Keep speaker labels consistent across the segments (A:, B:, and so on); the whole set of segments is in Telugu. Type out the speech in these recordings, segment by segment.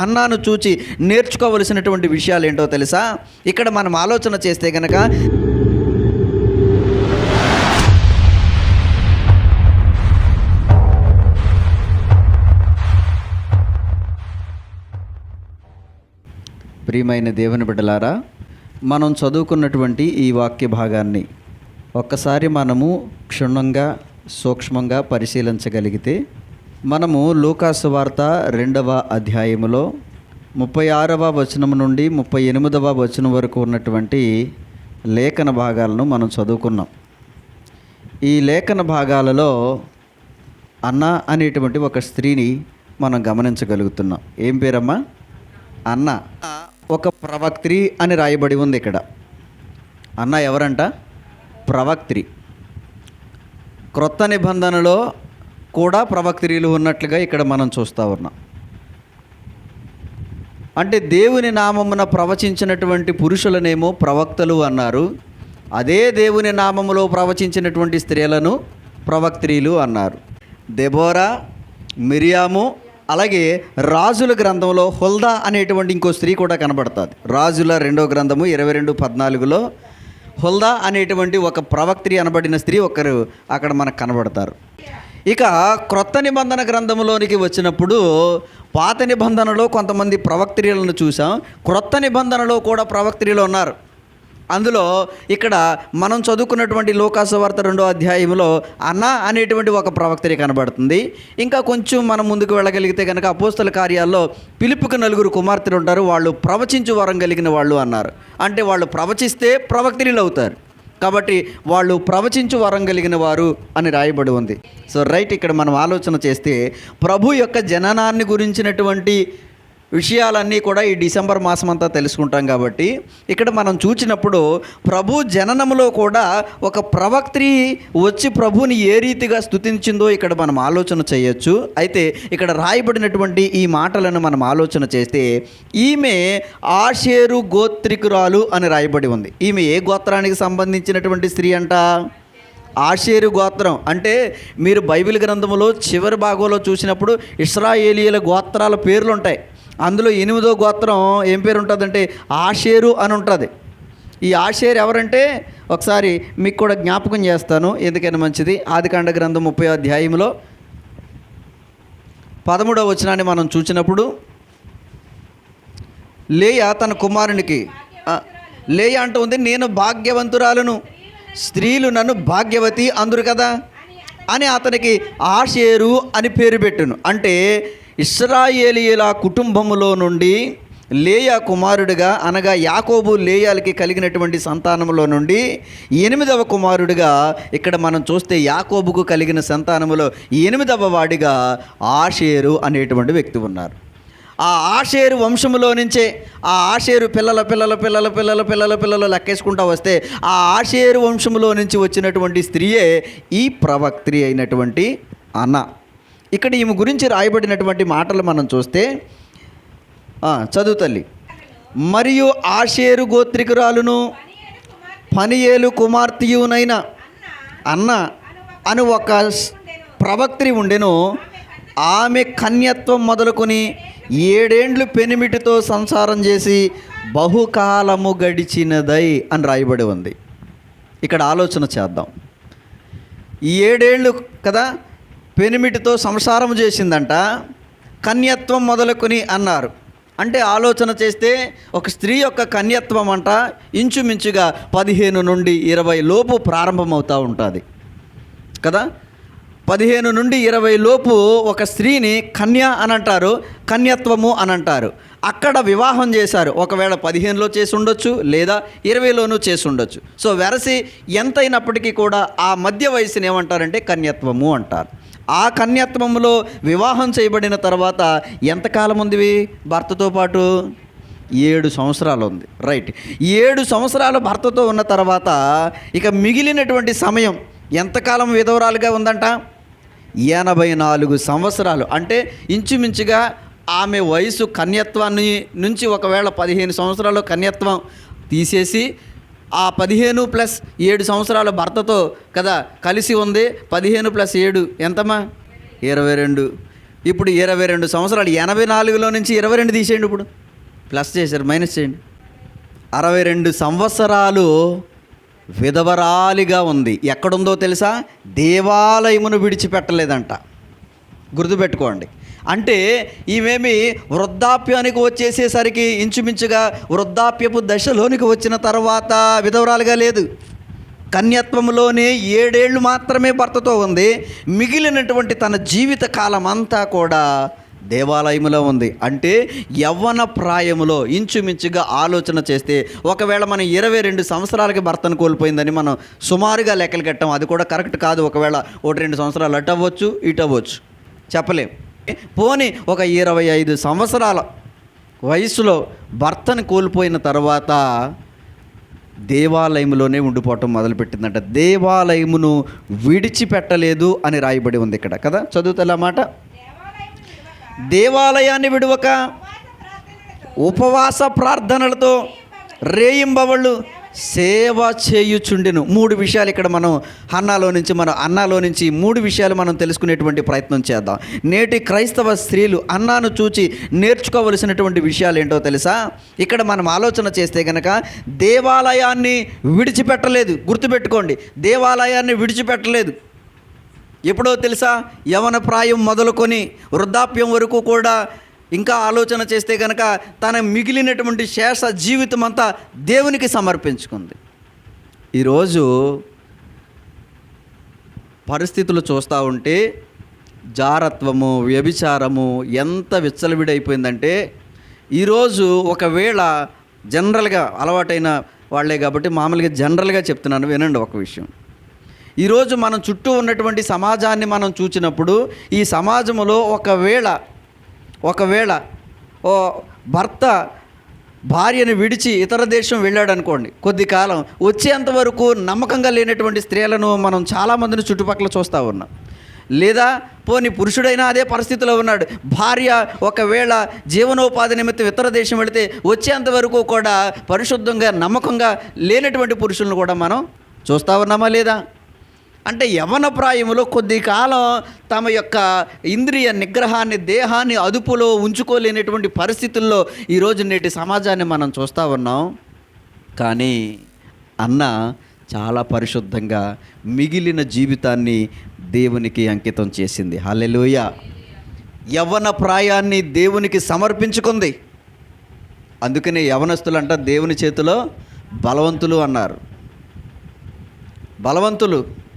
A: అన్నాను చూచి నేర్చుకోవలసినటువంటి విషయాలు ఏంటో తెలుసా? ఇక్కడ మనం ఆలోచన చేస్తే కనుక ప్రియమైన దేవుని బిడ్డలారా మనం చదువుకున్నటువంటి ఈ వాక్య భాగాన్ని ఒక్కసారి మనము క్షుణ్ణంగా సూక్ష్మంగా పరిశీలించగలిగితే మనము లూకాసు వార్త రెండవ అధ్యాయములో ముప్పై ఆరవ వచనం నుండి ముప్పై ఎనిమిదవ వచనం వరకు ఉన్నటువంటి లేఖన భాగాలను మనం చదువుకున్నాం. ఈ లేఖన భాగాలలో అన్న అనేటువంటి ఒక స్త్రీని మనం గమనించగలుగుతున్నాం. ఏం పేరమ్మా? అన్న. ఒక ప్రవక్త్రి అని రాయబడి ఉంది ఇక్కడ. అన్న ఎవరంట? ప్రవక్త్రి. క్రొత్త నిబంధనలో కూడా ప్రవక్త్రీలు ఉన్నట్లుగా ఇక్కడ మనం చూస్తూ ఉన్నాం. అంటే దేవుని నామమున ప్రవచించినటువంటి పురుషులనేమో ప్రవక్తలు అన్నారు. అదే దేవుని నామములో ప్రవచించినటువంటి స్త్రీలను ప్రవక్త్రీలు అన్నారు. దెబోరా మిరియాము అలాగే రాజుల గ్రంథంలో హుల్దా అనేటువంటి ఇంకో స్త్రీ కూడా కనబడుతుంది. రాజుల రెండో గ్రంథము ఇరవై రెండు పద్నాలుగులో హుల్దా అనేటువంటి ఒక ప్రవక్త్రి అనబడిన స్త్రీ ఒకరు అక్కడ మనకు కనబడతారు. ఇక క్రొత్త నిబంధన గ్రంథంలోనికి వచ్చినప్పుడు పాత నిబంధనలో కొంతమంది ప్రవక్త్రిలను చూసాం క్రొత్త నిబంధనలో కూడా ప్రవక్త్రిలు ఉన్నారు. అందులో ఇక్కడ మనం చదువుకున్నటువంటి లోకాసువార్త రెండో అధ్యాయంలో అన్న అనేటువంటి ఒక ప్రవక్తరి కనబడుతుంది. ఇంకా కొంచెం మనం ముందుకు వెళ్ళగలిగితే కనుక అపోస్తల కార్యాల్లో పిలుపుకి నలుగురు కుమార్తెలు ఉంటారు. వాళ్ళు ప్రవచించు వరం కలిగిన వాళ్ళు అన్నారు. అంటే వాళ్ళు ప్రవచిస్తే ప్రవక్తిలు అవుతారు. కాబట్టి వాళ్ళు ప్రవచించు వరం కలిగిన వారు అని రాయబడి ఉంది. సో రైట్ ఇక్కడ మనం ఆలోచన చేస్తే ప్రభు యొక్క జననాన్ని గురించినటువంటి విషయాలన్నీ కూడా ఈ డిసెంబర్ మాసం అంతా తెలుసుకుంటాం కాబట్టి ఇక్కడ మనం చూచినప్పుడు ప్రభు జననములో కూడా ఒక ప్రవక్త్రి వచ్చి ప్రభుని ఏ రీతిగా స్తుతించిందో ఇక్కడ మనం ఆలోచన చేయొచ్చు. అయితే ఇక్కడ రాయబడినటువంటి ఈ మాటలను మనం ఆలోచన చేస్తే ఈమె ఆషేరు గోత్రికురాలు అని రాయబడి ఉంది. ఈమె ఏ గోత్రానికి సంబంధించినటువంటి స్త్రీ అంట? ఆషేరు గోత్రం. అంటే మీరు బైబిల్ గ్రంథంలో చివరి భాగంలో చూసినప్పుడు ఇస్రాయేలీల గోత్రాల పేర్లు ఉంటాయి అందులో ఎనిమిదో గోత్రం ఏం పేరు ఉంటుందంటే ఆషేరు అని ఉంటుంది. ఈ ఆషేర్ ఎవరంటే ఒకసారి మీకు కూడా జ్ఞాపకం చేస్తాను ఎందుకైనా మంచిది. ఆదికాండ గ్రంథం ముప్పై అధ్యాయంలో పదమూడవ వచనాన్ని మనం చూసినప్పుడు లేయ తన కుమారునికి లేయ అంటూ ఉంది నేను భాగ్యవంతురాలను స్త్రీలు నన్ను భాగ్యవతి అందురు కదా అని అతనికి ఆషేరు అని పేరు పెట్టును. అంటే ఇస్రాయేలీల కుటుంబములో నుండి లేయా కుమారుడిగా అనగా యాకోబు లేయాలకి కలిగినటువంటి సంతానములో నుండి ఎనిమిదవ కుమారుడిగా ఇక్కడ మనం చూస్తే యాకోబుకు కలిగిన సంతానములో ఎనిమిదవ వాడిగా ఆషేరు అనేటువంటి వ్యక్తి ఉన్నారు. ఆ ఆషేరు వంశములో నుంచే ఆ ఆషేరు పిల్లల పిల్లల పిల్లల పిల్లల పిల్లల పిల్లలు లెక్కేసుకుంటా వస్తే ఆ ఆషేరు వంశములో నుంచి వచ్చినటువంటి స్త్రీయే ఈ ప్రవక్త్రి అయినటువంటి అన్న ఇక్కడ ఈమె గురించి రాయబడినటువంటి మాటలు మనం చూస్తే చదువు తల్లి. మరియు ఆషేరు గోత్రికురాలును పనియేలు కుమార్తెయునైన అన్న అని ఒక ప్రవక్త్రి ఉండెను. ఆమె కన్యత్వం మొదలుకొని ఏడేండ్లు పెనిమిటితో సంసారం చేసి బహుకాలము గడిచినదై అని రాయబడి ఉంది. ఇక్కడ ఆలోచన చేద్దాం. ఈ ఏడేళ్ళు కదా పెనిమిటితో సంసారం చేసిందంట కన్యత్వం మొదలుకొని అన్నారు. అంటే ఆలోచన చేస్తే ఒక స్త్రీ యొక్క కన్యత్వం అంట ఇంచుమించుగా పదిహేను నుండి ఇరవై లోపు ప్రారంభమవుతూ ఉంటుంది. కదా? పదిహేను నుండి ఇరవై లోపు ఒక స్త్రీని కన్య అని అంటారు కన్యత్వము అని అంటారు అక్కడ వివాహం చేశారు. ఒకవేళ పదిహేనులో చేసి ఉండొచ్చు లేదా ఇరవైలోనూ చేసి ఉండొచ్చు. సో వెరసి ఎంతైనప్పటికీ కూడా ఆ మధ్య వయసుని ఏమంటారంటే కన్యత్వము అంటారు. ఆ కన్యత్వంలో వివాహం చేయబడిన తర్వాత ఎంతకాలం ఉంది భర్తతో పాటు ఏడు సంవత్సరాలు ఉంది రైట్. ఏడు సంవత్సరాలు భర్తతో ఉన్న తర్వాత ఇక మిగిలినటువంటి సమయం ఎంతకాలం విధవరాలుగా ఉందంట? ఎనభై నాలుగు సంవత్సరాలు. అంటే ఇంచుమించుగా ఆమె వయసు కన్యత్వాన్ని నుంచి ఒకవేళ పదిహేను సంవత్సరాలు కన్యత్వం తీసేసి ఆ పదిహేను ప్లస్ ఏడు సంవత్సరాల భర్తతో కదా కలిసి ఉంది. పదిహేను ప్లస్ ఏడు ఎంతమ్మా? ఇరవై రెండు. ఇప్పుడు ఇరవై రెండు సంవత్సరాలు. ఎనభై నాలుగులో నుంచి ఇరవై రెండు తీసేయండి ఇప్పుడు. ప్లస్ చేశారు మైనస్ చేయండి. అరవై రెండు సంవత్సరాలు విధవరాలిగా ఉంది. ఎక్కడుందో తెలుసా? దేవాలయమును విడిచిపెట్టలేదంట. గుర్తుపెట్టుకోండి. అంటే ఈమెమి వృద్ధాప్యానికి వచ్చేసేసరికి ఇంచుమించుగా వృద్ధాప్యపు దశలోనికి వచ్చిన తర్వాత విధవరాలుగా లేదు. కన్యత్వంలోనే ఏడేళ్ళు మాత్రమే భర్తతో ఉంది. మిగిలినటువంటి తన జీవిత కాలం అంతా కూడా దేవాలయంలో ఉంది. అంటే యవ్వన ప్రాయములో ఇంచుమించుగా ఆలోచన చేస్తే ఒకవేళ మనం ఇరవై రెండు సంవత్సరాలకి భర్తను కోల్పోయిందని మనం సుమారుగా లెక్కలు కట్టాం. అది కూడా కరెక్ట్ కాదు. ఒకవేళ ఒకటి రెండు సంవత్సరాలు అటు అవ్వచ్చు ఇటు అవ్వచ్చు. చెప్పలేం. పోని ఒక ఇరవై ఐదు సంవత్సరాల వయసులో భర్తను కోల్పోయిన తర్వాత దేవాలయంలోనే ఉండిపోవటం మొదలుపెట్టిందంట. దేవాలయమును విడిచిపెట్టలేదు అని రాయబడి ఉంది ఇక్కడ కదా? చదువుతా మాట? దేవాలయాన్ని విడవక ఉపవాస ప్రార్థనలతో రేయింబవళ్ళు సేవ చేయుచుండెను. మూడు విషయాలు ఇక్కడ మనం అన్నాలో నుంచి మనం అన్నాలో నుంచి మూడు విషయాలు మనం తెలుసుకునేటువంటి ప్రయత్నం చేద్దాం. నేటి క్రైస్తవ స్త్రీలు అన్నాను చూచి నేర్చుకోవలసినటువంటి విషయాలు ఏంటో తెలుసా? ఇక్కడ మనం ఆలోచన చేస్తే కనుక దేవాలయాన్ని విడిచిపెట్టలేదు. గుర్తుపెట్టుకోండి దేవాలయాన్ని విడిచిపెట్టలేదు. ఎప్పుడో తెలుసా? యవన ప్రాయం మొదలుకొని వృద్ధాప్యం వరకు కూడా ఇంకా ఆలోచన చేస్తే కనుక తన మిగిలినటువంటి శేష జీవితం అంతా దేవునికి సమర్పించుకుంది. ఈరోజు పరిస్థితులు చూస్తూ ఉంటే జారత్వము వ్యభిచారము ఎంత విచ్చలవిడైపోయిందంటే ఈరోజు ఒకవేళ జనరల్గా అలవాటైన వాళ్ళే కాబట్టి మామూలుగా జనరల్గా చెప్తున్నాను వినండి ఒక విషయం. ఈరోజు మనం చుట్టూ ఉన్నటువంటి సమాజాన్ని మనం చూచినప్పుడు ఈ సమాజంలో ఒకవేళ ఒకవేళ ఓ భర్త భార్యను విడిచి ఇతర దేశం వెళ్ళాడు అనుకోండి కొద్ది కాలం వచ్చేంత వరకు నమ్మకంగా లేనటువంటి స్త్రీలను మనం చాలామందిని చుట్టుపక్కల చూస్తూ ఉన్నాం. లేదా పోని పురుషుడైనా అదే పరిస్థితిలో ఉన్నాడు. భార్య ఒకవేళ జీవనోపాధి నిమిత్తం ఇతర దేశం వెళితే వచ్చేంత వరకు కూడా పరిశుద్ధంగా నమ్మకంగా లేనటువంటి పురుషులను కూడా మనం చూస్తూ ఉన్నామా లేదా? అంటే యవన ప్రాయములో కొద్ది కాలం తమ యొక్క ఇంద్రియ నిగ్రహాన్ని దేహాన్ని అదుపులో ఉంచుకోలేనటువంటి పరిస్థితుల్లో ఈరోజు నేటి సమాజాన్ని మనం చూస్తూ ఉన్నాం. కానీ అన్న చాలా పరిశుద్ధంగా మిగిలిన జీవితాన్ని దేవునికి అంకితం చేసింది. హలెలోయ యవన ప్రాయాన్ని దేవునికి సమర్పించుకుంది. అందుకనే యవనస్తులంట దేవుని చేతిలో బలవంతులు అన్నారు. బలవంతులు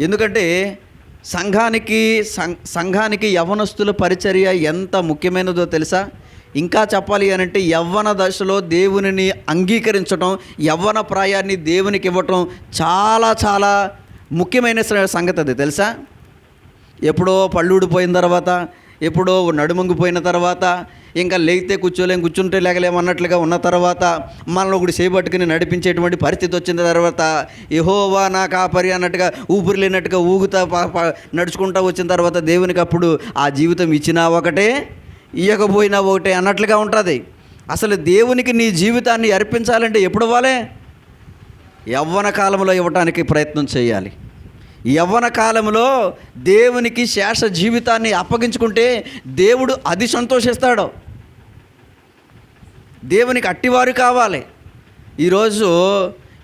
A: ఎందుకంటే సంఘానికి సంఘానికి యవనస్తుల పరిచర్య ఎంత ముఖ్యమైనదో తెలుసా? ఇంకా చెప్పాలి అని అంటే యవ్వన దశలో దేవునిని అంగీకరించటం యవ్వన ప్రాయాన్ని దేవునికి ఇవ్వటం చాలా చాలా ముఖ్యమైన సంగతి అది తెలుసా? ఎప్పుడో పళ్ళుడిపోయిన తర్వాత ఎప్పుడో నడుమంగిపోయిన తర్వాత ఇంకా లేగితే కూర్చోలేం కూర్చుంటే లేగలేం అన్నట్లుగా ఉన్న తర్వాత మనల్ని ఒకటి చేపట్టుకుని నడిపించేటువంటి పరిస్థితి వచ్చిన తర్వాత యహోవా నా కాపరి అన్నట్టుగా ఊపిరి లేనట్టుగా ఊగుతా ప- నడుచుకుంటా వచ్చిన తర్వాత దేవునికి అప్పుడు ఆ జీవితం ఇచ్చినా ఒకటే ఇవ్వకపోయినా ఒకటే అన్నట్లుగా ఉంటుంది. అసలు దేవునికి నీ జీవితాన్ని అర్పించాలంటే ఎప్పుడు ఇవ్వాలి? యవ్వన కాలంలో ఇవ్వటానికి ప్రయత్నం చేయాలి. యవ్వన కాలంలో దేవునికి శేష జీవితాన్ని అప్పగించుకుంటే దేవుడు అది సంతోషిస్తాడు. దేవునికి అట్టివారు కావాలి. ఈరోజు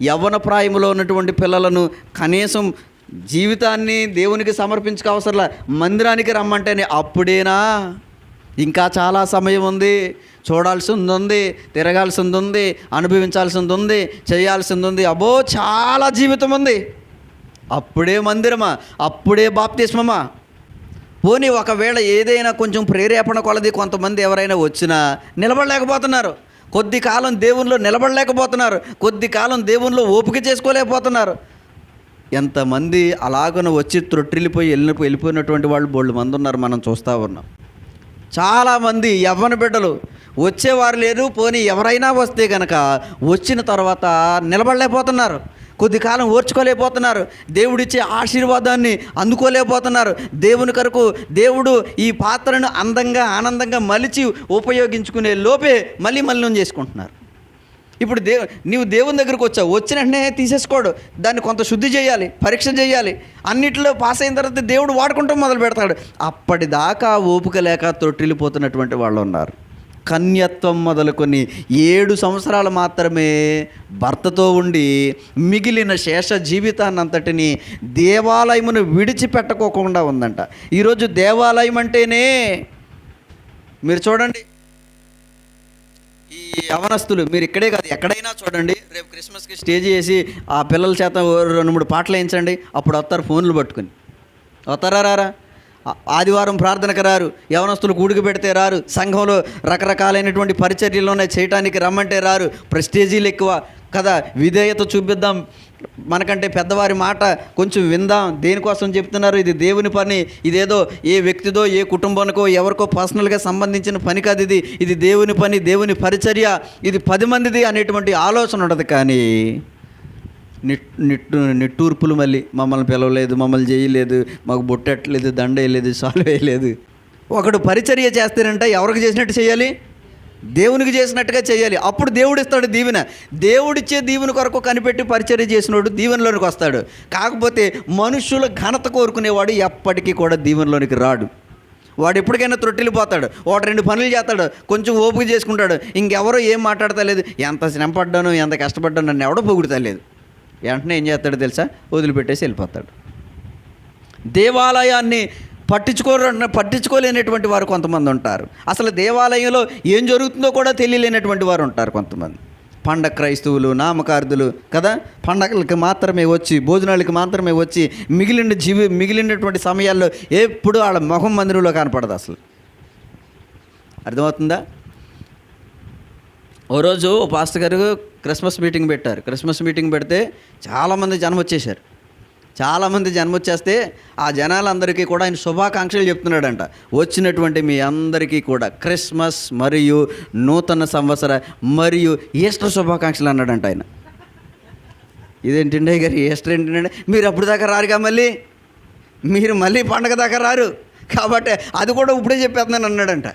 A: యవ్వన ప్రాయంలో ఉన్నటువంటి పిల్లలను కనీసం జీవితాన్ని దేవునికి సమర్పించక అవసరంలా మందిరానికి రమ్మంటేనే అప్పుడేనా? ఇంకా చాలా సమయం ఉంది. చూడాల్సింది ఉంది తిరగాల్సింది ఉంది అనుభవించాల్సింది ఉంది చేయాల్సింది ఉంది. అబ్బో చాలా జీవితం ఉంది. అప్పుడే మందిరమా? అప్పుడే బాప్తిస్మమా? పోనీ ఒకవేళ ఏదైనా కొంచెం ప్రేరేపణ కొలది కొంతమంది ఎవరైనా వచ్చినా నిలబడలేకపోతున్నారు. కొద్ది కాలం దేవునిలో నిలబడలేకపోతున్నారు. కొద్ది కాలం దేవునిలో ఓపిక చేసుకోలేకపోతున్నారు. ఎంతమంది అలాగన వచ్చి త్రొట్టిల్లిపోయి వెళ్ళి వెళ్ళిపోయినటువంటి వాళ్ళు బోళ్ళు మంది ఉన్నారు మనం చూస్తూ ఉన్నాం. చాలామంది యవ్వన బిడ్డలు. వచ్చేవారు లేరు పోనీ ఎవరైనా వస్తే కనుక వచ్చిన తర్వాత నిలబడలేకపోతున్నారు. కొద్ది కాలం ఓర్చుకోలేకపోతున్నారు. దేవుడిచ్చే ఆశీర్వాదాన్ని అందుకోలేకపోతున్నారు. దేవుని కొరకు దేవుడు ఈ పాత్రను అందంగా ఆనందంగా మలిచి ఉపయోగించుకునే లోపే మళ్ళీ మలినం చేసుకుంటున్నారు. ఇప్పుడు దేవు నీవు దేవుని దగ్గరికి వచ్చావు. వచ్చిన వెంటనే తీసేసుకోడు. దాన్ని కొంత శుద్ధి చేయాలి పరీక్ష చేయాలి. అన్నిటిలో పాస్ అయిన తర్వాత దేవుడు వాడుకుంటూ మొదలు పెడతాడు. అప్పటిదాకా ఓపిక లేక తొట్టిల్లిపోతున్నటువంటి వాళ్ళు ఉన్నారు. కన్యత్వం మొదలుకొని ఏడు సంవత్సరాలు మాత్రమే భర్తతో ఉండి మిగిలిన శేష జీవితాన్ని అంతటిని దేవాలయమును విడిచిపెట్టకోకుండా ఉందంట. ఈరోజు దేవాలయం అంటేనే మీరు చూడండి. ఈ యవనస్తులు మీరు ఇక్కడే కాదు ఎక్కడైనా చూడండి. రేపు క్రిస్మస్కి స్టేజ్ చేసి ఆ పిల్లల చేత రెండు మూడు పాటలు వేయించండి. అప్పుడు వస్తారు ఫోన్లు పట్టుకుని. వస్తారా రారా? ఆదివారం ప్రార్థనకు రారు. యవనస్తులు కూడికి పెడితే రారు. సంఘంలో రకరకాలైనటువంటి పరిచర్యలు ఉన్నాయి. చేయటానికి రమ్మంటే రారు. ప్రెస్టేజీలు ఎక్కువ. కదా విధేయత చూపిద్దాం. మనకంటే పెద్దవారి మాట కొంచెం విందాం. దేనికోసం చెప్తున్నారు? ఇది దేవుని పని. ఇదేదో ఏ వ్యక్తిదో ఏ కుటుంబానికో ఎవరికో పర్సనల్గా సంబంధించిన పని కాదు ఇది. ఇది దేవుని పని దేవుని పరిచర్య. ఇది పది మందిది అనేటువంటి ఆలోచన ఉండదు కానీ నిట్టు నిట్టూర్పులు మళ్ళీ మమ్మల్ని పిలవలేదు మమ్మల్ని చేయలేదు మాకు బొట్టట్లేదు దండ వేయలేదు సాల్వ్ వేయలేదు. ఒకడు పరిచర్య చేస్తానంటే ఎవరికి చేసినట్టు చేయాలి? దేవునికి చేసినట్టుగా చేయాలి. అప్పుడు దేవుడు ఇస్తాడు దీవెన. దేవుడిచ్చే దీవెన కొరకు కనిపెట్టి పరిచర్య చేసినోడు దీవెనలోనికి వస్తాడు. కాకపోతే మనుషుల ఘనత కోరుకునేవాడు ఎప్పటికీ కూడా దీవెనలోనికి రాడు. వాడు ఎప్పటికైనా త్రొట్టిల్లిపోతాడు. వాడు రెండు పనులు చేస్తాడు. కొంచెం ఓపిక చేసుకుంటాడు. ఇంకెవరో ఏం మాట్లాడతలేదు. ఎంత శ్రమపడ్డాను ఎంత కష్టపడ్డాను నన్ను ఎవడో పొగుడుతలేదు. వెంటనే ఏం చేస్తాడో తెలుసా? వదిలిపెట్టేసి వెళ్ళిపోతాడు. దేవాలయాన్ని పట్టించుకోరు పట్టించుకోలేనటువంటి వారు కొంతమంది ఉంటారు. అసలు దేవాలయంలో ఏం జరుగుతుందో కూడా తెలియలేనటువంటి వారు ఉంటారు కొంతమంది. పండగ క్రైస్తవులు నామకార్థులు కదా? పండగలకి మాత్రమే వచ్చి భోజనాలకి మాత్రమే వచ్చి మిగిలిన జీవి మిగిలినటువంటి సమయాల్లో ఎప్పుడు వాళ్ళ మొహం మందిరంలో కనపడదు అసలు. అర్థమవుతుందా? ఓ రోజు పాస్టర్ గారు క్రిస్మస్ మీటింగ్ పెట్టారు. క్రిస్మస్ మీటింగ్ పెడితే చాలామంది జనం వచ్చేసారు చాలామంది జనం వచ్చేస్తే ఆ జనాలందరికీ కూడా ఆయన శుభాకాంక్షలు చెప్తున్నాడంట. వచ్చినటువంటి మీ అందరికీ కూడా క్రిస్మస్ మరియు నూతన సంవత్సర మరియు ఈస్టర్ శుభాకాంక్షలు అన్నాడంట ఆయన. ఇదేంటండి గారు ఈస్టర్ ఏంటంటే మీరు అప్పుడు దాకా రారుగా మళ్ళీ? మీరు మళ్ళీ పండగ దాకా రారు. కాబట్టి అది కూడా ఇప్పుడే చెప్పేస్తున్నాను అన్నాడంట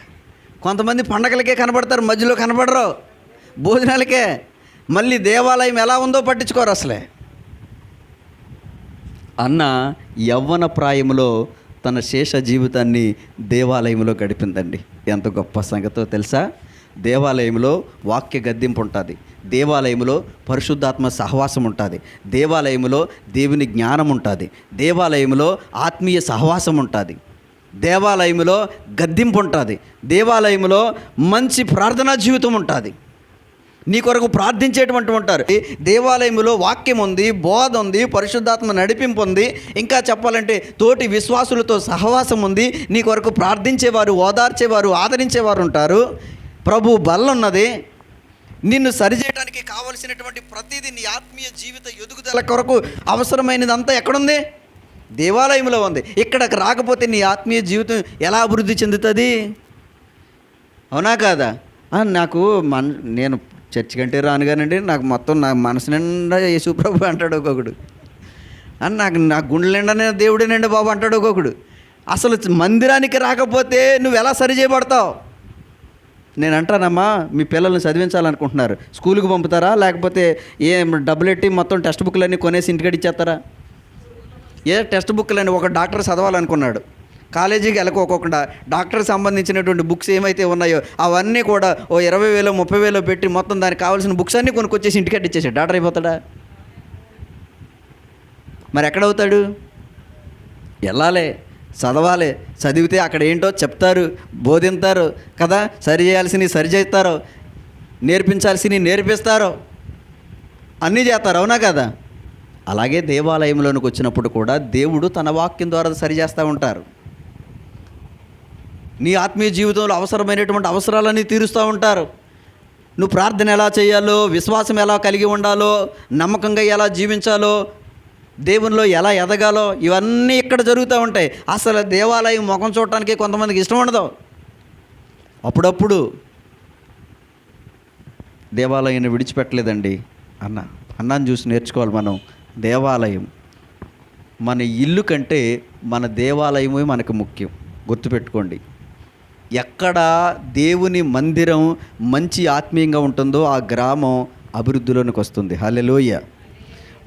A: కొంతమంది పండగలకే కనబడతారు మధ్యలో కనబడరు భోజనాలకే. మళ్ళీ దేవాలయం ఎలా ఉందో పట్టించుకోరు అసలే. అన్న యవ్వన ప్రాయంలో తన శేష జీవితాన్ని దేవాలయంలో గడిపిందండి. ఎంత గొప్ప సంగతో తెలుసా? దేవాలయంలో వాక్య గద్దింపు ఉంటుంది. దేవాలయంలో పరిశుద్ధాత్మ సహవాసం ఉంటుంది. దేవాలయంలో దేవుని జ్ఞానం ఉంటుంది. దేవాలయంలో ఆత్మీయ సహవాసం ఉంటుంది. దేవాలయంలో గద్దింపు ఉంటుంది. దేవాలయంలో మంచి ప్రార్థనా జీవితం ఉంటుంది. నీ కొరకు ప్రార్థించేటువంటి ఉంటారు. దేవాలయంలో వాక్యం ఉంది బోధ ఉంది పరిశుద్ధాత్మ నడిపింపు ఉంది. ఇంకా చెప్పాలంటే తోటి విశ్వాసులతో సహవాసం ఉంది. నీ కొరకు ప్రార్థించేవారు ఓదార్చేవారు ఆదరించేవారు ఉంటారు. ప్రభు బల్ల ఉన్నది నిన్ను సరిచేయడానికి కావలసినటువంటి ప్రతిదీ నీ ఆత్మీయ జీవిత ఎదుగుదల కొరకు అవసరమైనదంతా ఎక్కడుంది? దేవాలయంలో ఉంది. ఇక్కడకు రాకపోతే నీ ఆత్మీయ జీవితం ఎలా అభివృద్ధి చెందుతుంది? అవునా కాదా? నాకు మన నేను చర్చి కంటే రాను కానండి నాకు మొత్తం నా మనసు నిండా యేసుప్రభు అంటాడు ఒక్కొక్కడు. అని నాకు నా గుండె నిండా దేవుడే నిండా బాబు అంటాడు ఒక్కొక్కడు. అసలు మందిరానికి రాకపోతే నువ్వు ఎలా సరి చేయబడతావు? నేను అంటానమ్మా మీ పిల్లల్ని చదివించాలనుకుంటున్నారు. స్కూల్కి పంపుతారా? లేకపోతే ఏ డబ్బులు ఎట్టి మొత్తం టెక్స్ట్ బుక్లన్నీ కొనేసి ఇంటికి ఇచ్చేస్తారా ఏ టెక్స్ట్ బుక్లని ఒక డాక్టర్ చదవాలనుకున్నాడు. కాలేజీకి వెళ్ళకోకుండా డాక్టర్కి సంబంధించినటువంటి బుక్స్ ఏమైతే ఉన్నాయో అవన్నీ కూడా ఓ ఇరవై వేలో ముప్పై వేలో పెట్టి మొత్తం దానికి కావాల్సిన బుక్స్ అన్నీ కొనుక్కొచ్చేసి ఇంటికి ఇచ్చేసాడు. డాక్టర్ అయిపోతాడా? మరి ఎక్కడవుతాడు వెళ్ళాలి చదవాలి. చదివితే అక్కడ ఏంటో చెప్తారు బోధింతారు కదా? సరి చేయాల్సినవి సరి చేస్తారు నేర్పించాల్సినవి నేర్పిస్తారు. అన్నీ చేస్తారు అవునా కదా? అలాగే దేవాలయంలోనికి వచ్చినప్పుడు కూడా దేవుడు తన వాక్యం ద్వారా సరి చేస్తూ ఉంటారు. నీ ఆత్మీయ జీవితంలో అవసరమైనటువంటి అవసరాలన్నీ తీరుస్తూ ఉంటారు. నువ్వు ప్రార్థన ఎలా చేయాలో విశ్వాసం ఎలా కలిగి ఉండాలో నమ్మకంగా ఎలా జీవించాలో దేవునిలో ఎలా ఎదగాలో ఇవన్నీ ఇక్కడ జరుగుతూ ఉంటాయి. అసలు దేవాలయం ముఖం చూడటానికి కొంతమందికి ఇష్టం ఉండదు. అప్పుడప్పుడు దేవాలయాన్ని విడిచిపెట్టలేదండి అన్న. అన్నాన్ని చూసి నేర్చుకోవాలి మనం. దేవాలయం మన ఇల్లు కంటే మన దేవాలయమే మనకు ముఖ్యం. గుర్తుపెట్టుకోండి. ఎక్కడ దేవుని మందిరం మంచి ఆత్మీయంగా ఉంటుందో ఆ గ్రామం అభివృద్ధిలోనికి వస్తుంది. హలెలోయ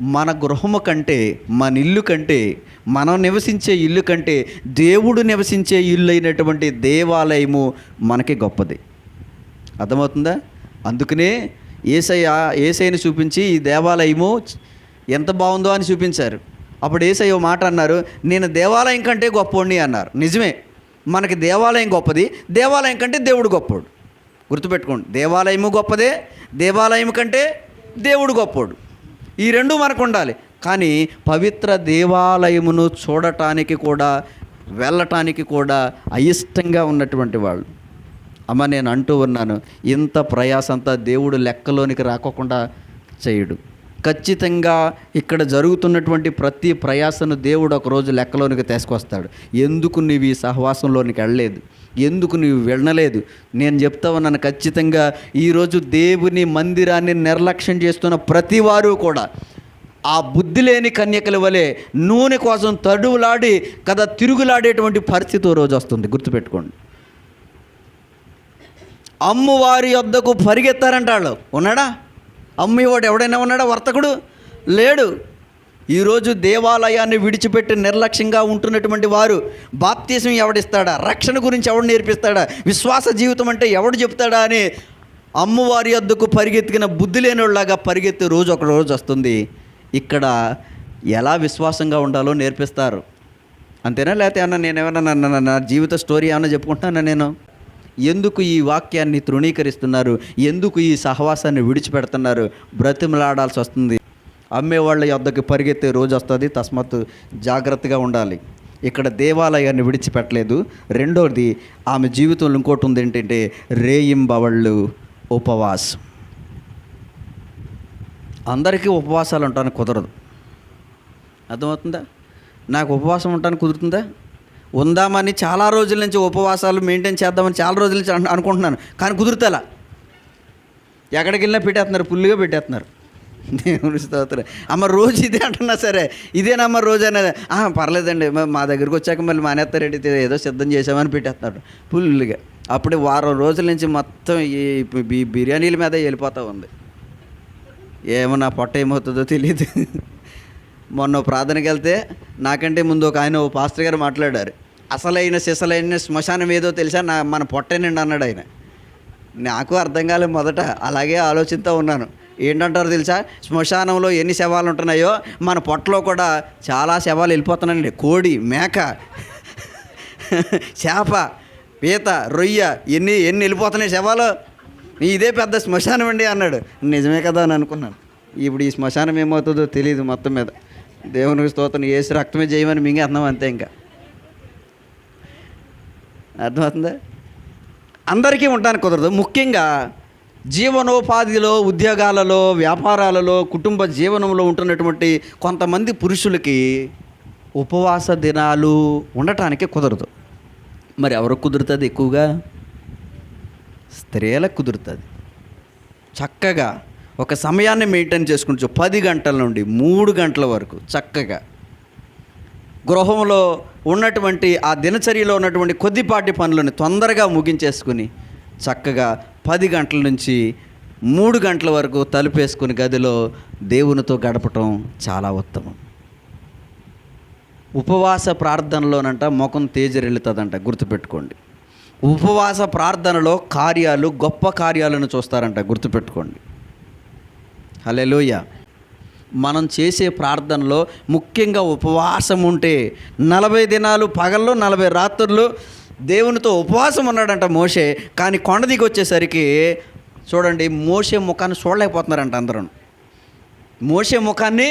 A: మన గృహము కంటే మన ఇల్లు కంటే మనం నివసించే ఇల్లు కంటే దేవుడు నివసించే ఇల్లు అయినటువంటి దేవాలయము మనకి గొప్పది. అర్థమవుతుందా? అందుకనే ఏసయ్య ఏసైని చూపించి ఈ దేవాలయము ఎంత బాగుందో అని చూపించారు. అప్పుడు ఏసయ్య ఓ మాట అన్నారు నేను దేవాలయం కంటే గొప్పోడిని అన్నారు. నిజమే. మనకి దేవాలయం గొప్పది. దేవాలయం కంటే దేవుడు గొప్పడు. గుర్తుపెట్టుకోండి. దేవాలయము గొప్పదే దేవాలయం కంటే దేవుడు గొప్పడు. ఈ రెండు మనకు ఉండాలి కానీ పవిత్ర దేవాలయమును చూడటానికి కూడా వెళ్ళటానికి కూడా అయిష్టంగా ఉన్నటువంటి వాళ్ళు. అమ్మ నేను అంటూ ఉన్నాను ఇంత ప్రయాసంతా దేవుడు లెక్కలోనికి రాకోకుండా చేయడు. ఖచ్చితంగా ఇక్కడ జరుగుతున్నటువంటి ప్రతి ప్రయాసను దేవుడు ఒకరోజు లెక్కలోనికి తీసుకొస్తాడు. ఎందుకు నీవు ఈ సహవాసంలోనికి వెళ్ళలేదు? ఎందుకు నీవు వెళ్ళలేదు? నేను చెప్తా ఉన్నాను ఖచ్చితంగా ఈరోజు దేవుని మందిరాన్ని నిర్లక్ష్యం చేస్తున్న ప్రతి వారు కూడా ఆ బుద్ధి లేని కన్యకల వలె నూనె కోసం తడువులాడి కదా తిరుగులాడేటువంటి పరిస్థితి రోజు వస్తుంది. గుర్తుపెట్టుకోండి. అమ్మవారి వద్దకు పరిగెత్తారంట వాళ్ళు. ఉన్నాడా? అమ్మేవాడు ఎవడైనా ఉన్నాడా? వర్తకుడు? లేడు. ఈరోజు దేవాలయాన్ని విడిచిపెట్టి నిర్లక్ష్యంగా ఉంటున్నటువంటి వారు బాప్తీసం ఎవడిస్తాడా? రక్షణ గురించి ఎవడు నేర్పిస్తాడా? విశ్వాస జీవితం అంటే ఎవడు చెప్తాడా అని అమ్మవారి అద్దకు పరిగెత్తిన బుద్ధి లేనివాళ్ళగా పరిగెత్తే రోజు ఒక రోజు వస్తుంది. ఇక్కడ ఎలా విశ్వాసంగా ఉండాలో నేర్పిస్తారు. అంతేనా? లేకపోతే ఏమన్నా నేను ఏమన్నా నా- నా- నా జీవిత స్టోరీ ఏమన్నా చెప్పుకుంటున్నానా నేను? ఎందుకు ఈ వాక్యాన్ని తృణీకరిస్తున్నారు? ఎందుకు ఈ సహవాసాన్ని విడిచిపెడుతున్నారు? బ్రతిమలాడాల్సి వస్తుంది. అమ్మేవాళ్ళ యొద్దకు పరిగెత్తే రోజు వస్తుంది తస్మత్తు జాగ్రత్తగా ఉండాలి. ఇక్కడ దేవాలయాన్ని విడిచిపెట్టలేదు. రెండోది ఆమె జీవితంలో ఇంకోటి ఉంది ఏంటంటే రేయింబవళ్ళు ఉపవాసం. అందరికీ ఉపవాసాలు ఉంటాను కుదరదు. అర్థమవుతుందా? నాకు ఉపవాసం ఉండడానికి కుదురుతుందా? ఉందామని చాలా రోజుల నుంచి ఉపవాసాలు మెయింటైన్ చేద్దామని చాలా రోజుల నుంచి అనుకుంటున్నాను. కానీ కుదురుతలా ఎక్కడికి వెళ్ళినా పెట్టేస్తున్నారు ఫుల్గా పెట్టేస్తున్నారు. దేవుని స్తోత్రం. అమ్మ రోజు ఇదే అంటున్నా సరే. ఇదేనమ్మ రోజు అనేది? పర్లేదండి. మా- దగ్గరికి వచ్చాక మళ్ళీ మానేస్తారండి ఇది ఏదో సిద్ధం చేసామని పెట్టేస్తున్నారు. ఫుల్గా అప్పుడే వారం రోజుల నుంచి మొత్తం ఈ ఈ బిర్యానీల మీద వెళ్ళిపోతూ ఉంది. ఏమో నా పొట్ట ఏమవుతుందో తెలియదు మొన్న ప్రార్థనకి వెళ్తే నాకంటే ముందు ఒక ఆయన ఓ పాస్టర్ గారు మాట్లాడారు. అసలైన సిసలైన శ్మశానం ఏదో తెలుసా? నా మన పొట్టేనండి అన్నాడు ఆయన. నాకు అర్థం కాలేదు మొదట అలాగే ఆలోచిస్తూ ఉన్నాను. ఏంటంటారు తెలుసా? శ్మశానంలో ఎన్ని శవాలు ఉంటున్నాయో మన పొట్టలో కూడా చాలా శవాలు వెళ్ళిపోతున్నాయండి. కోడి మేక చేప పీత రొయ్య ఎన్ని ఎన్ని వెళ్ళిపోతున్నాయి శవాలు? ఇదే పెద్ద శ్మశానం అండి అన్నాడు. నిజమే కదా అని అనుకున్నాను. ఇప్పుడు ఈ శ్మశానం ఏమవుతుందో తెలియదు మొత్తం మీద. దేవునికి స్తోత్రం ఏసు రక్తమే చేయమని మింగేస్తున్నాం అంతే ఇంకా. అర్థమవుతుందా? అందరికీ ఉండడానికి కుదరదు. ముఖ్యంగా జీవనోపాధిలో ఉద్యోగాలలో వ్యాపారాలలో కుటుంబ జీవనంలో ఉంటున్నటువంటి కొంతమంది పురుషులకి ఉపవాస దినాలు ఉండటానికి కుదరదు. మరి ఎవరికి కుదురుతుంది ఎక్కువగా? స్త్రీలకు కుదురుతుంది. చక్కగా ఒక సమయాన్ని మెయింటైన్ చేసుకుంటూ పది గంటల నుండి మూడు గంటల వరకు చక్కగా గృహంలో ఉన్నటువంటి ఆ దినచర్యలో ఉన్నటువంటి కొద్దిపాటి పనులను తొందరగా ముగించేసుకుని చక్కగా పది గంటల నుంచి మూడు గంటల వరకు తలుపేసుకుని గదిలో దేవునితో గడపటం చాలా ఉత్తమం. ఉపవాస ప్రార్థనలోనంట ముఖం తేజరెళ్ళుతుందంట గుర్తుపెట్టుకోండి. ఉపవాస ప్రార్థనలో కార్యాలు గొప్ప కార్యాలను చూస్తారంట గుర్తుపెట్టుకోండి. హలోయ మనం చేసే ప్రార్థనలో ముఖ్యంగా ఉపవాసం ఉంటే నలభై దినాలు పగల్లో నలభై రాత్రులు దేవునితో ఉపవాసం ఉన్నాడంట మోషే. కానీ కొండ దిగి వచ్చేసరికి చూడండి మోసే ముఖాన్ని చూడలేకపోతున్నారంట అందరూ మోసే ముఖాన్ని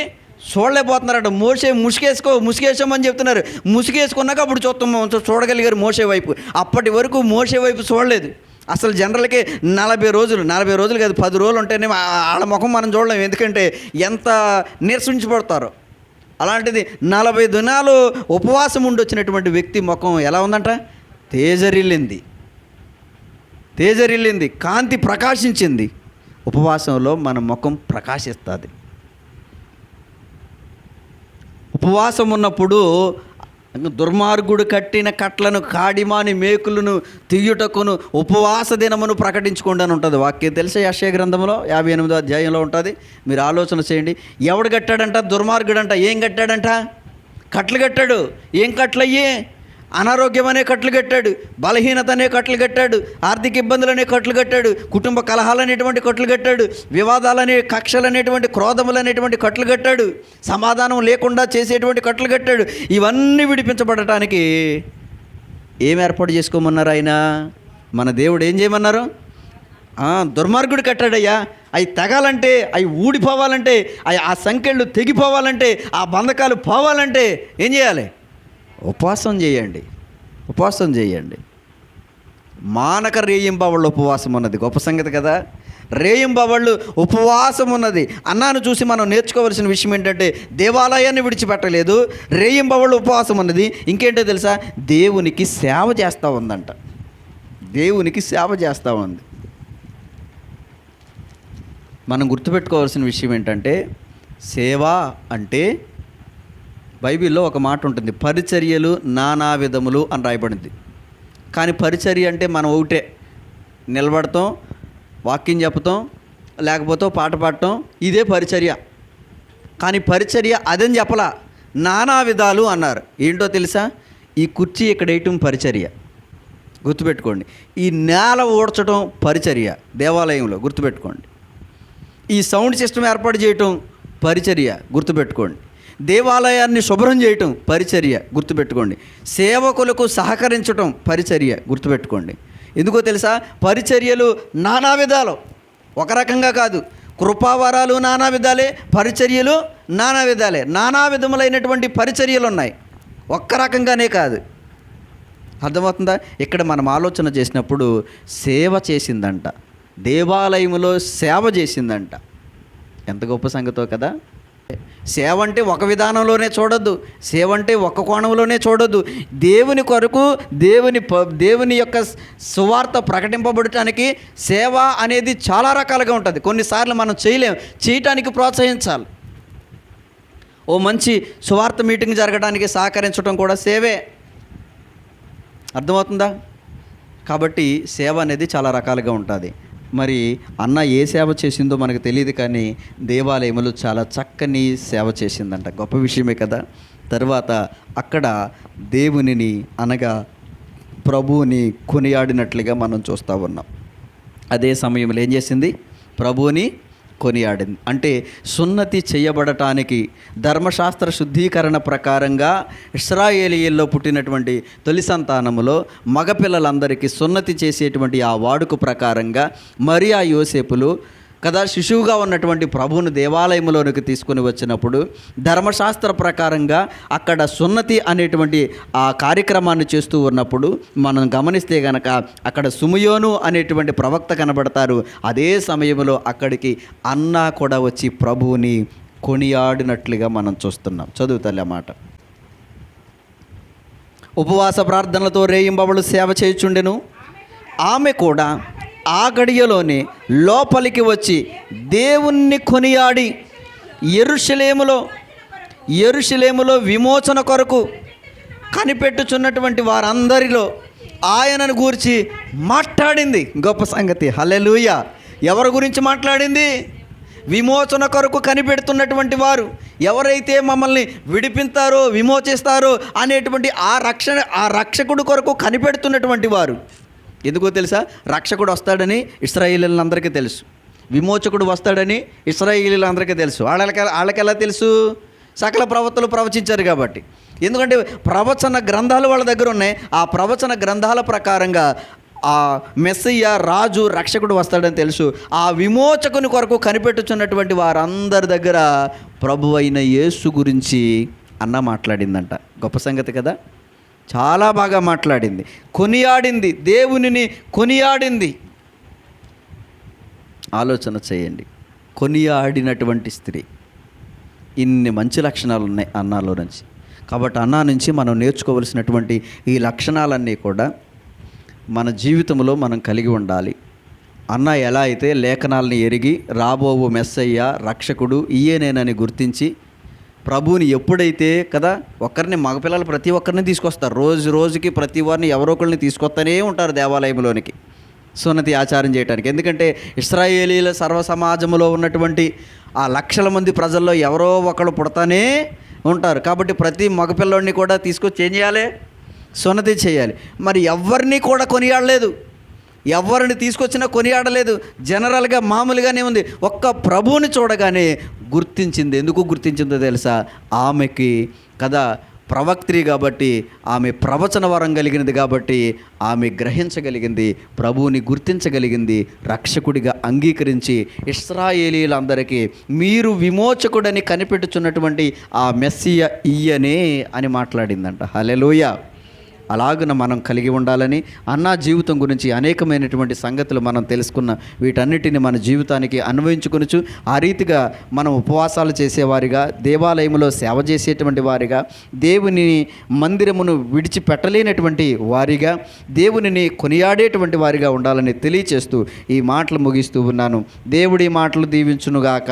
A: చూడలేకపోతున్నారంట. మోసే ముసుగేసుకో ముసుగేసామని చెప్తున్నారు. ముసుగేసుకున్నాక అప్పుడు చూస్తాం చూడగలిగారు మోసే వైపు. అప్పటి వరకు మోసే వైపు చూడలేదు. అసలు జనరల్కి నలభై రోజులు నలభై రోజులు కాదు పది రోజులు ఉంటేనే వాళ్ళ ముఖం మనం చూడలేం. ఎందుకంటే ఎంత నీరసించబడతారో అలాంటిది నలభై దినాలు ఉపవాసం ఉండి వచ్చినటువంటి వ్యక్తి ముఖం ఎలా ఉందంట? తేజరిల్లింది. తేజరిల్లింది కాంతి ప్రకాశించింది. ఉపవాసంలో మన ముఖం ప్రకాశిస్తుంది. ఉపవాసం ఉన్నప్పుడు దుర్మార్గుడు కట్టిన కట్లను కాడిమాని మేకులను తీయుటకును ఉపవాస దినమును ప్రకటించుకోండి అని ఉంటుంది. వాక్యం తెలిసే యశయ గ్రంథంలో యాభై ఎనిమిదో అధ్యాయంలో ఉంటుంది. మీరు ఆలోచన చేయండి. ఎవడు కట్టాడంట? దుర్మార్గుడంట. ఏం కట్టాడంట? కట్లు కట్టాడు. ఏం కట్లయ్యే? అనారోగ్యం అనే కట్లు కట్టాడు బలహీనత అనే కట్లు కట్టాడు ఆర్థిక ఇబ్బందులు అనే కట్లు కట్టాడు కుటుంబ కలహాలు అనేటువంటి కట్లు కట్టాడు వివాదాలనే కక్షలు అనేటువంటి క్రోధములు అనేటువంటి కట్లు కట్టాడు సమాధానం లేకుండా చేసేటువంటి కట్లు కట్టాడు. ఇవన్నీ విడిపించబడటానికి ఏం ఏర్పాటు చేసుకోమన్నారు ఆయన? మన దేవుడు ఏం చేయమన్నారు? దుర్మార్గుడు కట్టాడయ్యా. అవి తెగాలంటే అవి ఊడిపోవాలంటే అవి ఆ సంఖ్యలు తెగిపోవాలంటే ఆ బంధకాలు పోవాలంటే ఏం చేయాలి? ఉపవాసం చేయండి. ఉపవాసం చేయండి. మానక రేయింబవళ్ళు ఉపవాసం ఉన్నది. గొప్ప సంగతి కదా. రేయింబవళ్ళు ఉపవాసం ఉన్నది. అన్నాను చూసి మనం నేర్చుకోవాల్సిన విషయం ఏంటంటే దేవాలయాన్ని విడిచిపెట్టలేదు. రేయింబవళ్ళు ఉపవాసం ఉన్నది. ఇంకేంటో తెలుసా? దేవునికి సేవ చేస్తూ ఉందంట. దేవునికి సేవ చేస్తూ ఉంది. మనం గుర్తుపెట్టుకోవాల్సిన విషయం ఏంటంటే సేవ అంటే బైబిల్లో ఒక మాట ఉంటుంది పరిచర్యలు నానా విధములు అని రాయబడింది. కానీ పరిచర్య అంటే మనం ఒకటే నిలబడతాం వాక్యం చెప్తాం లేకపోతే పాట పాడటం ఇదే పరిచర్య. కానీ పరిచర్య అదని చెప్పలా నానా విధాలు అన్నారు. ఏంటో తెలుసా? ఈ కుర్చీ ఇక్కడ వేయటం పరిచర్య. గుర్తుపెట్టుకోండి ఈ నేల ఊడ్చడం పరిచర్య దేవాలయంలో గుర్తుపెట్టుకోండి. ఈ సౌండ్ సిస్టమ్ ఏర్పాటు చేయటం పరిచర్య గుర్తుపెట్టుకోండి. దేవాలయాన్ని శుభ్రం చేయటం పరిచర్య గుర్తుపెట్టుకోండి. సేవకులకు సహకరించటం పరిచర్య గుర్తుపెట్టుకోండి. ఎందుకో తెలుసా? పరిచర్యలు నానా విధాలు. ఒక రకంగా కాదు. కృపావరాలు నానా విధాలే పరిచర్యలు నానా విధాలే. నానా విధములైనటువంటి పరిచర్యలు ఉన్నాయి ఒక్క రకంగానే కాదు. అర్థమవుతుందా? ఇక్కడ మనం ఆలోచన చేసినప్పుడు సేవ చేసిందంట. దేవాలయంలో సేవ చేసిందంట. ఎంత గొప్ప సంగతో కదా? సేవ అంటే ఒక విధానంలోనే చూడొద్దు. సేవ అంటే ఒక కోణంలోనే చూడొద్దు. దేవుని కొరకు దేవుని ప- దేవుని యొక్క సువార్త ప్రకటింపబడటానికి సేవ అనేది చాలా రకాలుగా ఉంటుంది. కొన్నిసార్లు మనం చేయలేం. చేయటానికి ప్రోత్సహించాలి. ఓ మంచి సువార్త మీటింగ్ జరగడానికి సహకరించడం కూడా సేవే. అర్థమవుతుందా? కాబట్టి సేవ అనేది చాలా రకాలుగా ఉంటుంది. మరి అన్న ఏ సేవ చేసిందో మనకు తెలియదు కానీ దేవాలయంలో చాలా చక్కని సేవ చేసిందంట. గొప్ప విషయమే కదా. తర్వాత అక్కడ దేవునిని అనగా ప్రభువుని కొనియాడినట్లుగా మనం చూస్తూ ఉన్నాం. అదే సమయంలో ఏం చేసింది? ప్రభువుని కొనియాడింది. అంటే సున్నతి చేయబడటానికి ధర్మశాస్త్ర శుద్ధీకరణ ప్రకారంగా ఇస్రాయేలియల్లో పుట్టినటువంటి తొలి సంతానములో మగపిల్లలందరికీ సున్నతి చేసేటువంటి ఆ వాడుక ప్రకారంగా మరియా యోసేపులు కదా శిశువుగా ఉన్నటువంటి ప్రభువును దేవాలయంలోనికి తీసుకొని వచ్చినప్పుడు ధర్మశాస్త్ర ప్రకారంగా అక్కడ సున్నతి అనేటువంటి ఆ కార్యక్రమాన్ని చేస్తూ ఉన్నప్పుడు మనం గమనిస్తే గనక అక్కడ సుమయోను అనేటువంటి ప్రవక్త కనబడతారు. అదే సమయంలో అక్కడికి అన్న కూడా వచ్చి ప్రభువుని కొనియాడినట్లుగా మనం చూస్తున్నాం. చదువుతలే మాట. ఉపవాస ప్రార్థనలతో రేయింబవలు సేవ చేయుచుండెను. ఆమె కూడా ఆ గడియలోనే లోపలికి వచ్చి దేవుణ్ణి కొనియాడి ఎరుషలేములో ఎరుషలేములో విమోచన కొరకు కనిపెట్టుచున్నటువంటి వారందరిలో ఆయనను గూర్చి మాట్లాడింది. గొప్ప సంగతి. హలెలుయ ఎవరి గురించి మాట్లాడింది? విమోచన కొరకు కనిపెడుతున్నటువంటి వారు ఎవరైతే మమ్మల్ని విడిపిస్తారో విమోచిస్తారో అనేటువంటి ఆ రక్షణ ఆ రక్షకుడు కొరకు కనిపెడుతున్నటువంటి వారు ఎందుకో తెలుసా? రక్షకుడు వస్తాడని ఇస్రాయిలందరికీ తెలుసు. విమోచకుడు వస్తాడని ఇస్రాయేలీలందరికీ తెలుసు. వాళ్ళకి వాళ్ళకి ఎలా తెలుసు? సకల ప్రవక్తలు ప్రవచించారు కాబట్టి. ఎందుకంటే ప్రవచన గ్రంథాలు వాళ్ళ దగ్గర ఉన్నాయి. ఆ ప్రవచన గ్రంథాల ప్రకారంగా ఆ మెస్సయ్య రాజు రక్షకుడు వస్తాడని తెలుసు. ఆ విమోచకుని కొరకు కనిపెట్టుచున్నటువంటి వారందరి దగ్గర ప్రభు అయిన యేసు గురించి అన్న మాట్లాడిందంట. గొప్ప సంగతి కదా? చాలా బాగా మాట్లాడింది. కొనియాడింది. దేవునిని కొనియాడింది. ఆలోచన చేయండి. కొనియాడినటువంటి స్త్రీ ఇన్ని మంచి లక్షణాలు ఉన్నాయి అన్నాలో నుంచి. కాబట్టి అన్నా నుంచి మనం నేర్చుకోవలసినటువంటి ఈ లక్షణాలన్నీ కూడా మన జీవితంలో మనం కలిగి ఉండాలి. అన్న ఎలా అయితే లేఖనాలని ఎరిగి రాబోవు మెస్సయ్య రక్షకుడు ఈయనేనని గుర్తించి ప్రభువుని ఎప్పుడైతే కదా ఒక్కరిని మగపిల్లలు ప్రతి ఒక్కరిని తీసుకొస్తారు. రోజు రోజుకి ప్రతి వారిని ఎవరో ఒకరిని తీసుకొస్తూనే ఉంటారు దేవాలయంలోనికి సున్నతి ఆచారం చేయడానికి ఎందుకంటే ఇస్రాయేలీల సర్వ సమాజంలో ఉన్నటువంటి ఆ లక్షల మంది ప్రజల్లో ఎవరో ఒకళ్ళు పుడతానే ఉంటారు. కాబట్టి ప్రతి మగపిల్లోడిని కూడా తీసుకొచ్చి ఏం చేయాలి? సున్నతి చేయాలి. మరి ఎవరిని కూడా కొనియాడలేదు. ఎవరిని తీసుకొచ్చినా కొనియాడలేదు. జనరల్గా మామూలుగానే ఉంది. ఒక్క ప్రభువుని చూడగానే గుర్తించింది. ఎందుకు గుర్తించిందో తెలుసా? ఆమెకి కదా ప్రవక్త్రి కాబట్టి ఆమె ప్రవచన వరం కలిగినది కాబట్టి ఆమె గ్రహించగలిగింది ప్రభువుని గుర్తించగలిగింది రక్షకుడిగా అంగీకరించి ఇస్రాయేలీలందరికీ మీరు విమోచకుడని కనిపెట్టుచున్నటువంటి ఆ మెస్సియ ఇయ్యనే అని మాట్లాడిందంట. హలెలోయ అలాగున మనం కలిగి ఉండాలని అన్నా జీవితం గురించి అనేకమైనటువంటి సంగతులు మనం తెలుసుకున్న వీటన్నిటిని మన జీవితానికి అన్వయించుకొనుచు ఆ రీతిగా మనం ఉపవాసాలు చేసేవారిగా దేవాలయంలో సేవ చేసేటువంటి వారిగా దేవుని మందిరమును విడిచిపెట్టలేనటువంటి వారిగా దేవునిని కొనియాడేటువంటి వారిగా ఉండాలని తెలియచేస్తూ ఈ మాటలు ముగిస్తూ ఉన్నాను. దేవుడి మాటలు దీవించునుగాక.